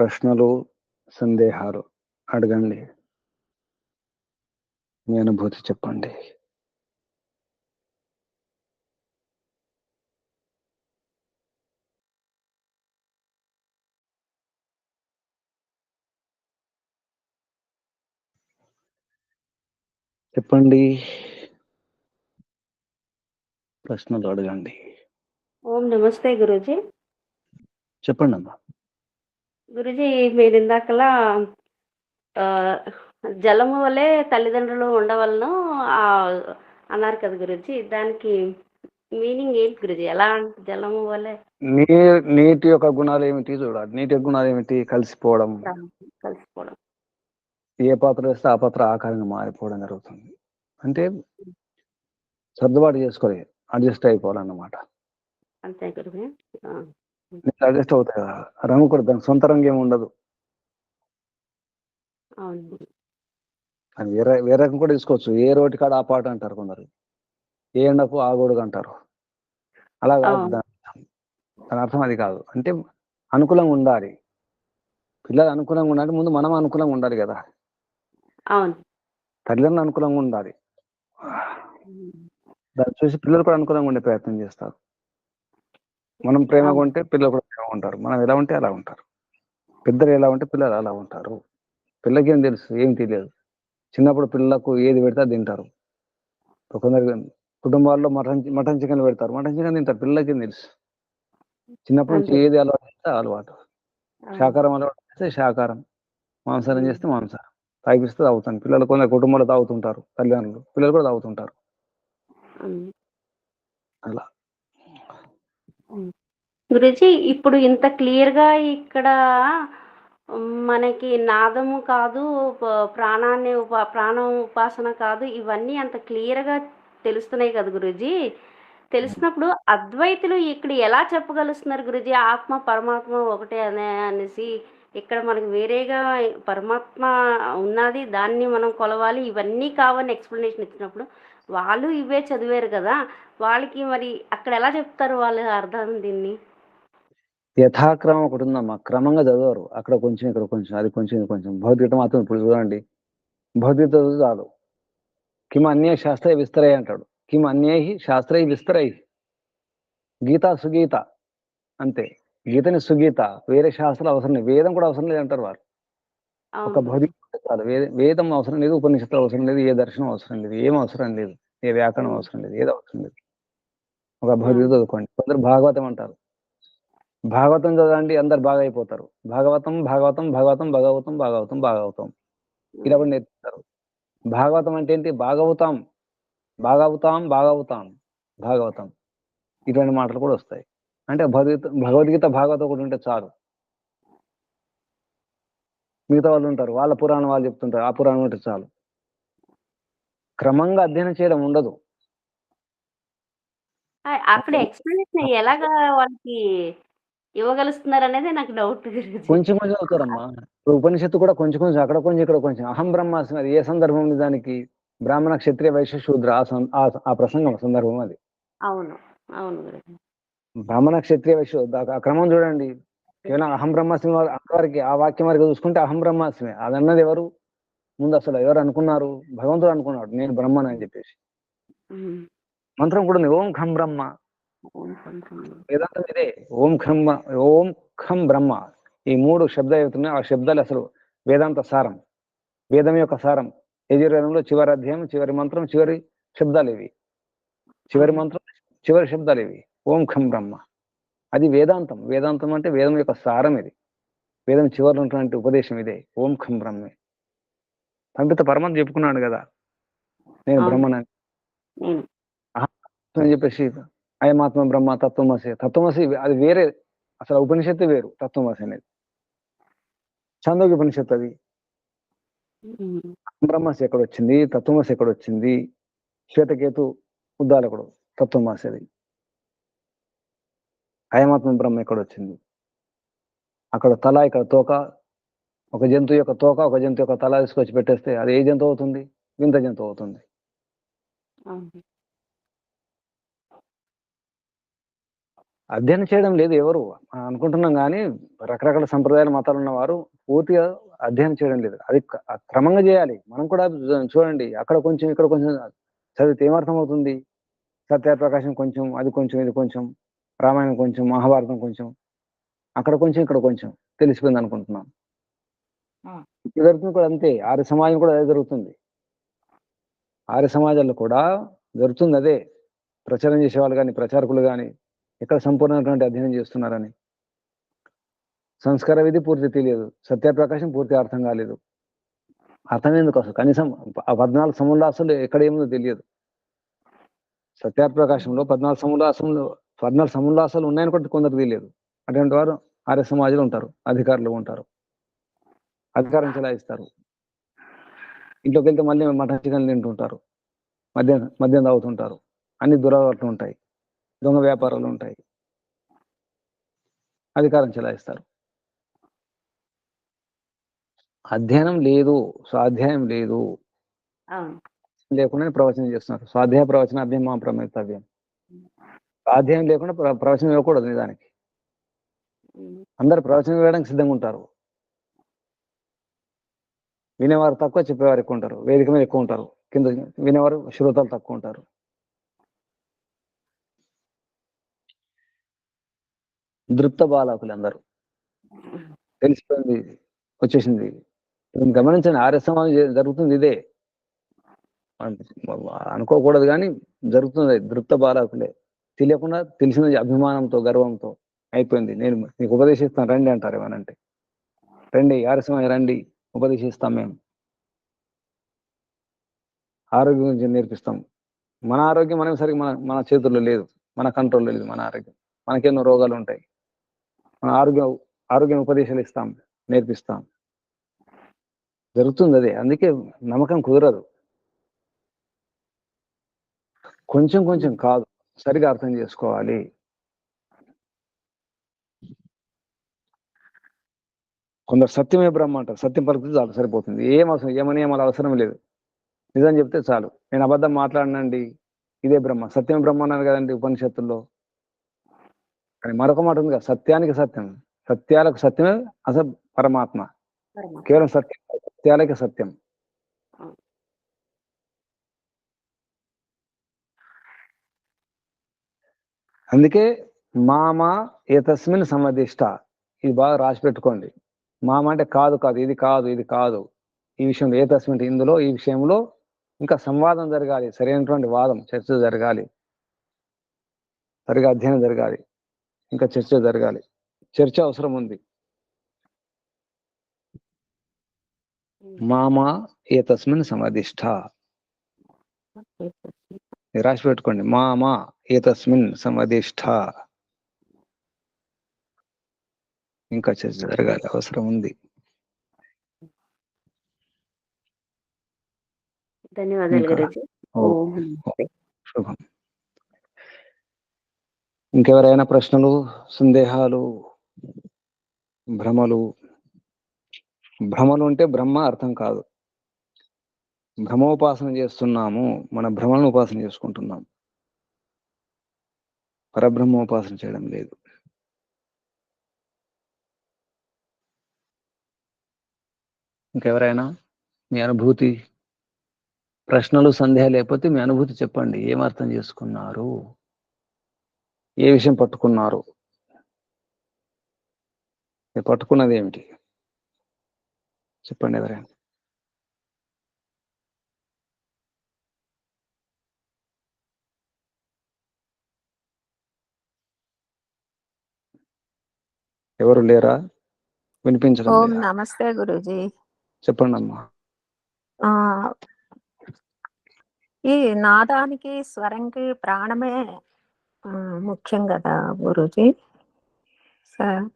ప్రశ్నలు సందేహాలు అడగండి. మీ అనుభూతి చెప్పండి. చెప్పండి. ప్రశ్నలు అడగండి. ఓం నమస్తే గురూజీ. చెప్పండి అమ్మా గురూజీ మీరు ఇందాకలా జలము వలె తల్లిదండ్రులు ఉండవలను ఆ, అన్నారు కదా గురూజీ. దానికి మీనింగ్ ఏంటి గురూజీ? ఎలా జలము వలె? నీ నీటి యొక్క గుణాలు ఏమిటి చూడాలి నీటి యొక్క గుణాలు ఏమిటి? కలిసిపోవడం. కలిసిపోవడం. ఏ పాత్ర వేస్తే ఆ పాత్ర ఆకారంగా మారిపోవడం జరుగుతుంది. అంటే సర్దుబాటు చేసుకోవాలి. అడ్జస్ట్ అయిపోవాలన్నమాట. అంతే గురుజీ. నీకు అడ్జస్ట్ అవుతాయి కదా రంగు కూడా దానికి సొంత రంగు ఏమి ఉండదు. అవును. అది వేరే వేరే రకం కూడా తీసుకోవచ్చు. ఏ రోటి కాడ ఆ పాట అంటారు కొందరు. ఏ ఎండకు ఆ గొడుగు అంటారు. అలా కాదు అవును. దాని దాని అర్థం అది కాదు. అంటే అనుకూలంగా ఉండాలి. పిల్లలు అనుకూలంగా ఉండాలి ముందు మనం అనుకూలంగా ఉండాలి కదా. అవును. తల్లిదండ్రులు అనుకూలంగా ఉండాలి. దాన్ని చూసి పిల్లలు కూడా అనుకూలంగా ఉండే ప్రయత్నం చేస్తారు. మనం ప్రేమగా. ఉంటే పిల్లలు కూడా ప్రేమగా ఉంటారు. మనం ఎలా ఉంటే అలా ఉంటారు. పెద్దలు ఎలా ఉంటే పిల్లలు అలా ఉంటారు. పిల్లలకి ఏం తెలుసు ఏం తెలియదు. చిన్నప్పుడు పిల్లలకు ఏది పెడితే అది తింటారు. కొందరు కుటుంబాల్లో మటన్ మటన్ చికెన్ పెడతారు. మటన్ చికెన్ తింటారు. పిల్లలకి ఏం తెలుసు. చిన్నప్పటి నుంచి. ఏది అలవాటు చేస్తే అలవాటు. శాకారం అలవాటు చేస్తే శాకారం మాంసాహారం చేస్తే మాంసాహారం. తాగిపిస్తే తాగుతాను పిల్లలు కొందరు కుటుంబంలో తాగుతుంటారు. తల్లిదండ్రులు పిల్లలు కూడా తాగుతుంటారు. అలా. గురుజీ ఇప్పుడు ఇంత క్లియర్గా ఇక్కడ మనకి నాదము కాదు ప్రాణాన్ని ఉపా ప్రాణం ఉపాసన కాదు ఇవన్నీ అంత క్లియర్గా తెలుస్తున్నాయి కదా గురుజీ. తెలిసినప్పుడు అద్వైతులు ఇక్కడ ఎలా చెప్పగలుస్తున్నారు గురుజీ? ఆత్మ పరమాత్మ ఒకటే అనే అనేసి ఇక్కడ మనకి వేరేగా పరమాత్మ ఉన్నది దాన్ని మనం కొలవాలి ఇవన్నీ కావని ఎక్స్ప్లెనేషన్ ఇచ్చినప్పుడు వాళ్ళు ఇవే చదివారు కదా వాళ్ళకి మరి అక్కడ ఎలా చెప్తారు వాళ్ళ అర్థం దీన్ని? యథాక్రమం ఒకటి ఉందమ్మా క్రమంగా చదవరు. అక్కడ కొంచెం ఇక్కడ కొంచెం అది కొంచెం ఇది కొంచెం. భౌతికత మాత్రం ఇప్పుడు చూడండి. భౌతికత చాలు. కిమ్ అన్య శాస్త్రై విస్తరై అంటాడు. కిమ్ అన్యై శాస్త్రై విస్తరై. గీత సుగీత అంతే. గీతని సుగీత వేరే శాస్త్రాలు అవసరం లేదు. వేదం కూడా అవసరం లేదు అంటారు వారు. ఒక భౌతిక చాలు వేద- అవసరం లేదు ఉపనిషత్తులు అవసరం లేదు ఏ దర్శనం అవసరం లేదు ఏం అవసరం లేదు ఏ వ్యాకరణం. అవసరం లేదు ఏది అవసరం లేదు. ఒక భౌతిక చదువుకోండి. కొందరు భాగవతం అంటారు. భాగవతం చదవండి అందరు బాగా అయిపోతారు. భాగవతం భాగవతం భాగవతం భాగవతం భాగవతం భాగవతం. ఇలా కూడా నేర్పిస్తారు. భాగవతం అంటే ఏంటి? భాగవతం భాగవతాం భాగవతాం భాగవతం. ఇటువంటి మాటలు కూడా వస్తాయి. అంటే భగవద్గీత భగవద్గీత భాగవతం ఒకటి ఉంటే చాలు. మిగతా వాళ్ళు ఉంటారు. వాళ్ళ పురాణం వాళ్ళు చెప్తుంటారు. ఆ పురాణం ఉంటే చాలు. క్రమంగా అధ్యయనం చేయడం ఉండదు. అక్కడ ఎక్స్ప్లెనేషన్ ఎలాగా వాళ్ళకి ఇవ్వగలుస్తున్నారు అనేది నాకు డౌట్ కొంచెం కొంచెం అవుతారమ్మా. ఇప్పుడు ఉపనిషత్తు కూడా కొంచెం కొంచెం అక్కడ కొంచెం ఇక్కడ కొంచెం. అహం బ్రహ్మాస్మి అది ఏ సందర్భం దానికి? బ్రాహ్మణ క్షత్రియ వైశ్య శూద్ర ఆ ప్రసంగం సందర్భం అది. అవును. అవును బ్రాహ్మణ క్షత్రియ వైశ్య క్రమం చూడండి. కేవలం అహం బ్రహ్మాస్మి వారు అంతవరకు ఆ వాక్యం వరకు చూసుకుంటే అహం బ్రహ్మాస్మి. అది అన్నది ఎవరు? ముందు అసలు ఎవరు అనుకున్నారు? భగవంతుడు అనుకున్నాడు. నేను బ్రహ్మని అని చెప్పేసి. మంత్రం కూడా ఉంది. ఓం ఖం బ్రహ్మ. వేదాంతం ఇదే. ఓం ఖం ఓం ఖం బ్రహ్మ. ఈ మూడు శబ్దాలు అవుతున్నాయి ఆ శబ్దాలు అసలు వేదాంత సారం. వేదం యొక్క సారం. యజుర్వేదంలో చివరి అధ్యాయం చివరి మంత్రం చివరి శబ్దాలు ఇవి. చివరి మంత్రం చివరి శబ్దాలు ఇవి. ఓం ఖం బ్రహ్మ. అది వేదాంతం. వేదాంతం అంటే వేదం యొక్క సారం ఇది. వేదం చివరిలో ఉన్నటువంటి ఉపదేశం ఇదే. ఓం ఖం బ్రహ్మే. పంపిత పరమాత్మ చెప్పుకున్నాడు కదా. నేను. బ్రహ్మనని. నేను అని చెప్పేసి అయమాత్మ బ్రహ్మ తత్వమసి. తత్వమసి అది వేరే. అసలు ఉపనిషత్తు వేరు. తత్వమసి అనేది. చాందోగ్య ఉపనిషత్తు అది. బ్రహ్మసి ఎక్కడ వచ్చింది తత్వమసి ఎక్కడ వచ్చింది శ్వేతకేతు ఉద్దాలకుడు తత్వమసి అది. అయమాత్మ బ్రహ్మ ఎక్కడ వచ్చింది అక్కడ తల ఇక్కడ తోక ఒక జంతువు యొక్క తోక ఒక జంతువు యొక్క తల తీసుకొచ్చి పెట్టేస్తే అది ఏ జంతువు అవుతుంది? వింత జంతువు అవుతుంది. అధ్యయనం చేయడం లేదు ఎవరు. అనుకుంటున్నాం కానీ రకరకాల సంప్రదాయాల మతాలు ఉన్నవారు పూర్తిగా అధ్యయనం చేయడం లేదు. అది క్రమంగా చేయాలి. మనం కూడా చూడండి. అక్కడ కొంచెం ఇక్కడ కొంచెం చదివితే ఏమర్థం అవుతుంది సత్యప్రకాశం కొంచెం అది కొంచెం ఇది కొంచెం. రామాయణం కొంచెం మహాభారతం కొంచెం అక్కడ కొంచెం ఇక్కడ కొంచెం తెలిసిపోయింది అనుకుంటున్నాం ఆ. ఇప్పుడు జరుగుతుంది కూడా అంతే. ఆర్య సమాజం కూడా అదే జరుగుతుంది. ఆర్య సమాజాల్లో కూడా జరుగుతుంది అదే. ప్రచారం చేసేవాళ్ళు కానీ ప్రచారకులు కానీ ఇక్కడ సంపూర్ణమైనటువంటి అధ్యయనం చేస్తున్నారని. సంస్కార విధి పూర్తి తెలియదు. సత్యప్రకాశం పూర్తి అర్థం కాలేదు. అర్థం ఎందుకు అసలు? కనీసం ఆ పద్నాలుగు సముల్లాసాలు ఎక్కడ ఏముందో తెలియదు. సత్యప్రకాశంలో పద్నాలుగు సముల్లాసంలో పద్నాలుగు సముల్లాసాలు ఉన్నాయని కూడా కొందరు తెలియదు అటువంటి వారు ఆర్య సమాజంలో ఉంటారు అధికారులు ఉంటారు. అధికారం చెలాయిస్తారు. ఇంట్లోకి వెళ్తే మళ్ళీ మటన్ చికెన్ తింటుంటారు. మద్యం మద్యం తాగుతుంటారు. అన్ని దురలవాట్లు ఉంటాయి. దొంగ వ్యాపారాలు ఉంటాయి. అధికారం చెలాయిస్తారు. అధ్యయనం లేదు స్వాధ్యాయం లేదు. లేకుండా ప్రవచనం చేస్తున్నారు. స్వాధ్యాయ ప్రవచన అభ్యం మా ప్రమేతవ్యం స్వాధ్యాయం లేకుండా ప్ర- ప్రవచనం ఇవ్వకూడదు నిజానికి. అందరు ప్రవచనం ఇవ్వడానికి సిద్ధంగా ఉంటారు. వినేవారు తక్కువ చెప్పేవారు ఎక్కువ ఉంటారు. వేదిక మీద ఎక్కువ ఉంటారు. కింద వినేవారు శ్రోతలు తక్కువ ఉంటారు. దృప్త బాలకులు అందరూ. తెలిసిపోయింది వచ్చేసింది. గమనించండి ఆర్య సమాజం జరుగుతుంది ఇదే. అనుకోకూడదు కానీ జరుగుతుంది. దృప్త బాలకులే. తెలియకుండా తెలిసిన అభిమానంతో గర్వంతో అయిపోయింది. నేను నీకు ఉపదేశిస్తాను రండి అంటారు ఏమనంటే. రండి ఆర్య రండి ఉపదేశిస్తాం మేము. ఆరోగ్యం గురించి నేర్పిస్తాం. మన ఆరోగ్యం మనం సరిగ్గా మన మన చేతుల్లో లేదు. మన కంట్రోల్లో లేదు మన ఆరోగ్యం. మనకెన్నో రోగాలు ఉంటాయి. మన ఆరోగ్యం ఆరోగ్యం ఉపదేశాలు ఇస్తాం నేర్పిస్తాం. జరుగుతుంది అదే. అందుకే నమ్మకం కుదరదు. కొంచెం కొంచెం కాదు. సరిగా అర్థం చేసుకోవాలి. కొందరు సత్యమే బ్రహ్మ అంటారు. సత్యం పలికితే చాలు సరిపోతుంది. ఏం అవసరం? ఏమని ఏమాలి అవసరం లేదు. నిజం చెప్తే చాలు. నేను అబద్ధం మాట్లాడినండి. ఇదే బ్రహ్మ. సత్యం బ్రహ్మ అన్నారు కదండి ఉపనిషత్తుల్లో. కానీ మరొక మాట ఉంది కదా. సత్యానికి సత్యం. సత్యాలకు సత్యమే అసలు పరమాత్మ. కేవలం సత్యం. సత్యాలకి సత్యం. అందుకే మామ ఏతస్మిన్ సమధిష్ట. ఇది బాగా రాసి పెట్టుకోండి మామ అంటే కాదు కాదు ఇది కాదు ఇది కాదు. ఈ విషయంలో ఏతస్మిన్ ఇందులో ఈ విషయంలో ఇంకా సంవాదం జరగాలి. సరైనటువంటి వాదం చర్చ జరగాలి. సరిగా అధ్యయనం జరగాలి. ఇంకా చర్చ జరగాలి. చర్చ అవసరం ఉంది. మామ ఏతస్మిన్ సమధిష్ట. ఇది రాసి పెట్టుకోండి. మామ ఏతస్మిన్ సమధిష్ట. ఇంకా చర్చ జరగాలి. అవసరం ఉంది. శుభం. ఇంకెవరైనా ప్రశ్నలు సందేహాలు భ్రమలు? భ్రమలు అంటే బ్రహ్మ అర్థం కాదు. భ్రమోపాసన చేస్తున్నాము మన భ్రమలను ఉపాసన చేసుకుంటున్నాము పరబ్రహ్మోపాసన చేయడం లేదు. ఇంకెవరైనా మీ అనుభూతి ప్రశ్నలు సందేహాలు లేకపోతే మీ అనుభూతి చెప్పండి. ఏం అర్థం చేసుకున్నారు? ఏ విషయం పట్టుకున్నారు? పట్టుకున్నది ఏమిటి? చెప్పండి ఎవరైనా. ఎవరు లేరా? వినిపించడం ఓం? నమస్తే గురుజీ. చెప్పండి అమ్మా ఈ నాదానికి స్వరంకి ప్రాణమే ముఖ్యం కదా గురుజీ?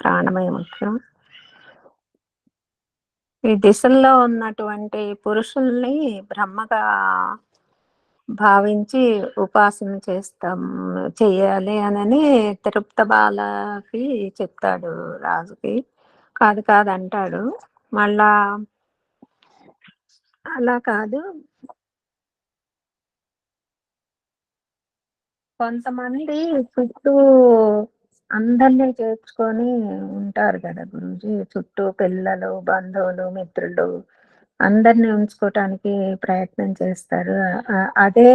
ప్రాణమే ముఖ్యం. ఈ దిశల్లో ఉన్నటువంటి పురుషుల్ని బ్రహ్మగా భావించి ఉపాసన చేస్తాం చెయ్యాలి అని తిరుప్త బాలకి చెప్తాడు రాజుకి. కాదు కాదు అంటాడు. మళ్ళా అలా కాదు. కొంతమంది చుట్టూ అందరినీ చేర్చుకొని ఉంటారు కదా గురుజీ. చుట్టూ పిల్లలు బంధువులు మిత్రులు అందరినీ ఉంచుకోవటానికి ప్రయత్నం చేస్తారు. అదే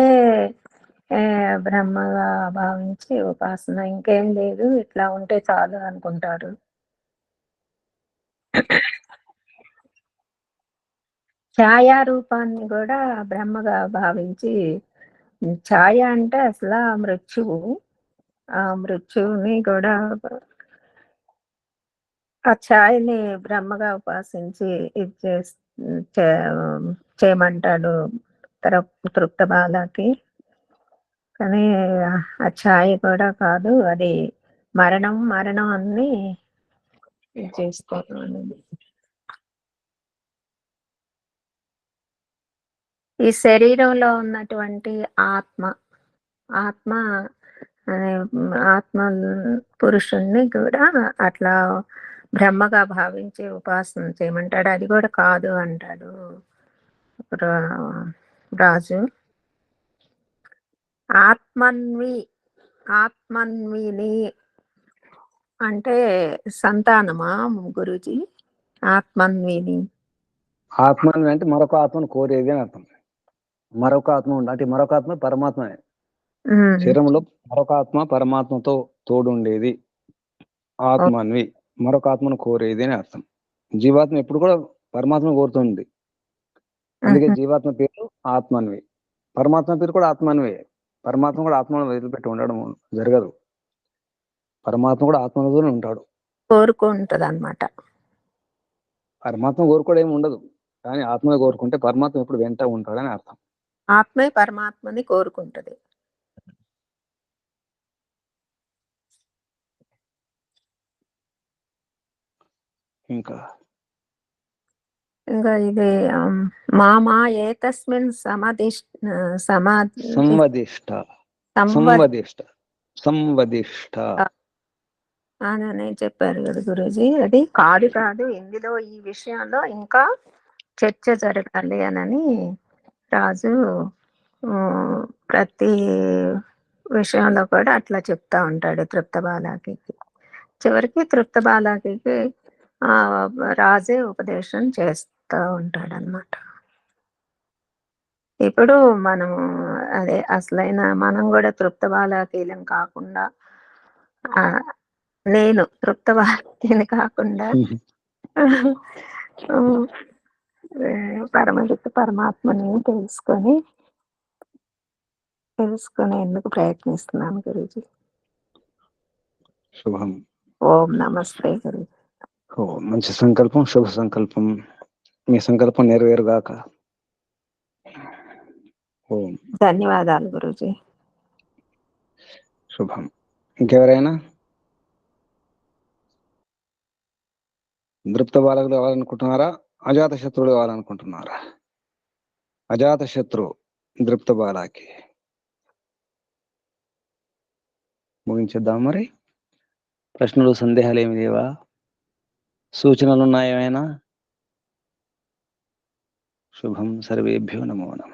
బ్రహ్మగా భావించి ఉపాసన. ఇంకేం లేదు ఇట్లా ఉంటే చాలు అనుకుంటారు. ఛాయా రూపాన్ని కూడా బ్రహ్మగా భావించి ఛాయ అంటే అసలు మృత్యువు. ఆ మృత్యువుని కూడా ఆ ఛాయని బ్రహ్మగా ఉపాసించి ఇది చేస్ చే- చేయమంటాడు తర తృప్త బాలకి కానీ ఆ ఛాయ కూడా కాదు అది మరణం మరణం అన్ని చేసుకోవాలి ఈ శరీరంలో ఉన్నటువంటి ఆత్మ ఆత్మ అనే ఆత్మ పురుషుణ్ణి కూడా అట్లా బ్రహ్మగా భావించి ఉపాసన చేయమంటాడు. అది కూడా కాదు అంటాడు. రాజు. ఆత్మన్వి ఆత్మన్విని అంటే సంతానమా గురుజీ? ఆత్మన్విని. ఆత్మ అంటే మరొక ఆత్మను కోరేది అని అర్థం. మరొక ఆత్మ ఉండ అంటే మరొక ఆత్మ పరమాత్మనే. శరీరంలో మరొక ఆత్మ పరమాత్మతో తోడుండేది. ఆత్మన్వి. మరొక ఆత్మను కోరేది అని అర్థం. జీవాత్మ ఎప్పుడు కూడా పరమాత్మ కోరుతుంది. అందుకే జీవాత్మ పేరు ఆత్మన్వి. పరమాత్మ పేరు కూడా ఆత్మన్వే. పరమాత్మ కూడా ఆత్మను వదిలిపెట్టి ఉండడం జరగదు. పరమాత్మ కూడా ఆత్మలోనే ఉంటాడు. కోరుకుంటది అనమాట పరమాత్మ కోరుకోవడం ఏమి ఉండదు. కానీ ఆత్మను కోరుకుంటే పరమాత్మ ఎప్పుడు వెంట ఉంటాడని అర్థం. ఆత్మే పరమాత్మని కోరుకుంటది. ఇంకా? ఇంకా ఇది మామా ఏతస్మిన్ సమాధిష్ సమాధి సంవదిష్ట. సంవద్ సంవదిష్ట. సంవదిష్ట. అని చెప్పారు కదా గురూజీ. అది కాదు కాదు ఇందులో ఈ విషయంలో ఇంకా చర్చ జరగాలి అని రాజు ప్రతి విషయంలో కూడా అట్లా చెప్తా ఉంటాడు తృప్త బాలాకి చివరికి తృప్త బాలాకి ఆ రాజే ఉపదేశం చేస్తూ ఉంటాడు అనమాట ఇప్పుడు మనము అదే అసలైన మనం కూడా తృప్త బాలాకీలం కాకుండా నేను తృప్త బాలాకీని కాకుండా ఏ, పరమజిత్ పరమాత్మని తెలుసుకొని తెలుసుకునేందుకు ప్రయత్నిస్తున్నాను గురుజీ? శుభం. ఓం నమస్తే గురుజీ. ఓ మంచి సంకల్పం శుభ సంకల్పం. మీ సంకల్పం నెరవేరుగాక. ఓం. ధన్యవాదాలు గురుజీ. శుభం. ఇంకెవరైనా? దృప్త బాలకులు కావాలనుకుంటున్నారా? అజాత శత్రువులు కావాలనుకుంటున్నారా? అజాత శత్రు దృప్త బాలాకి. ముగించేద్దాం మరి. ప్రశ్నలు సందేహాలు ఏమి లేవా? సూచనలు ఉన్నాయేమైనా శుభం సర్వేభ్యో నమో నమ.